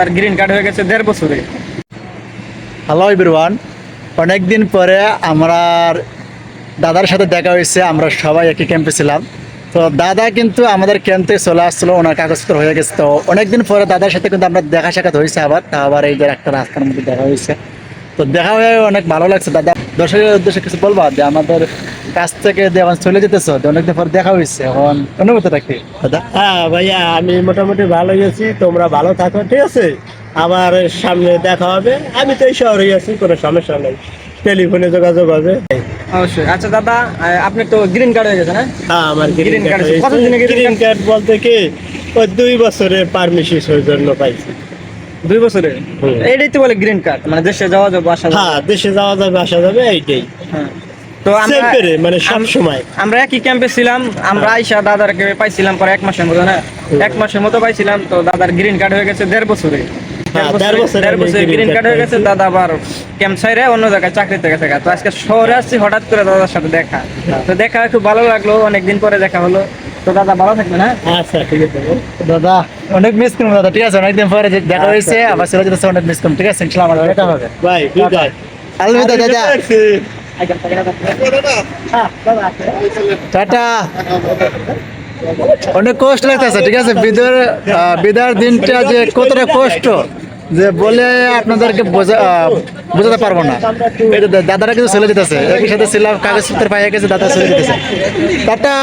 দাদার green card হয়ে গেছে দেড় বছরে। হ্যালো এভরিওয়ান অনেকদিন পরে আমরা দাদার সাথে দেখা হয়েছে, আমরা সবাই একই ক্যাম্পে ছিলাম। তো দাদা কিন্তু আমাদের ক্যাম্প চলে আসছিল ওনার কাগজপত্র হয়ে গেছে। তো অনেকদিন পরে দাদার সাথে কিন্তু আমরা দেখা সাক্ষাৎ হয়েছে আবার, তা আবার এই যে একটা রাস্তার মধ্যে দেখা হয়েছে। তো দেখা হয়ে অনেক ভালো লাগছে, দাদা। দর্শকের উদ্দেশ্যে কিছু বলবা যে আমাদের কাছ থেকে যে এখন চলে যেতেছো অনেকদিন পরে দেখা হয়েছে এখন অনুভূতিটা কি হ্যাঁ ভাইয়া আমি মোটামুটি ভালো গেছি তোমরা ভালো থাকো ঠিক আছে? আবার সামনে দেখা হবে আমি তো এই শহরে আছি কোনো সমস্যা নেই। টেলিফোনে যোগাযোগ হবে। অবশ্যই। আচ্ছা দাদা আপনি তো গ্রিন কার্ড হয়ে গেছে না হ্যাঁ আমার Green গ্রিন কার্ড আছে। কতদিনে গ্রিন কার্ড বলতে কি ওই দুই বছরের পারমিশন জন্য পাইছি। দুই বছরে। এটাই তো বলে গ্রিন কার্ড মানে দেশে যাওয়া যাব আসা হ্যাঁ দেশে যাওয়া যাবে আসা যাবে এইটাই। হ্যাঁ। তো আমরা মানে সব সময়। আমরা একই ক্যাম্পে ছিলাম আমরা আইসা দাদারকে পাইছিলাম পরে এক মাসের মতো না? এক মাসের মতো পাইছিলাম তো দাদার গ্রিন কার্ড হয়ে গেছে দেড় বছরে। হ্যাঁ, দেড় বছরে দেড় আমি বছরে green গ্রিন কার্ড হয়ে গেছে দাদা আবার ক্যাম্প সাইডে অন্য জায়গায় চাকরিতে গেছে তো আজকে শহরে আসছি হঠাৎ করে দাদার সাথে দেখা। হ্যাঁ। তো দেখা খুব ভালো লাগল অনেকদিন পরে দেখা হলো। তো দাদা ভালো থাকবেন হ্যাঁ? আচ্ছা ঠিক আছে। দাদা অনেক মিস দাদা ঠিক আছে অনেকদিন পরে যে দেখা হয়েছে আবার অনেক মিস ঠিক আছে ইনশাল্লাহ আমার দেখা হবে। ভাই বিদায় আলবিদা দাদা টাটা। অনেক কষ্ট লাগতেছে, ঠিক আছে? বিদার বিদার দিনটা যে কতটা কষ্ট যে বলে আপনাদেরকে বোঝাতে পারব না। দাদারা কিন্তু চলে যেতেছে একই সাথে ছিলাম, কাগজপত্র পাইয়া গেছে, দাদা চলে যেতেছে টাটা।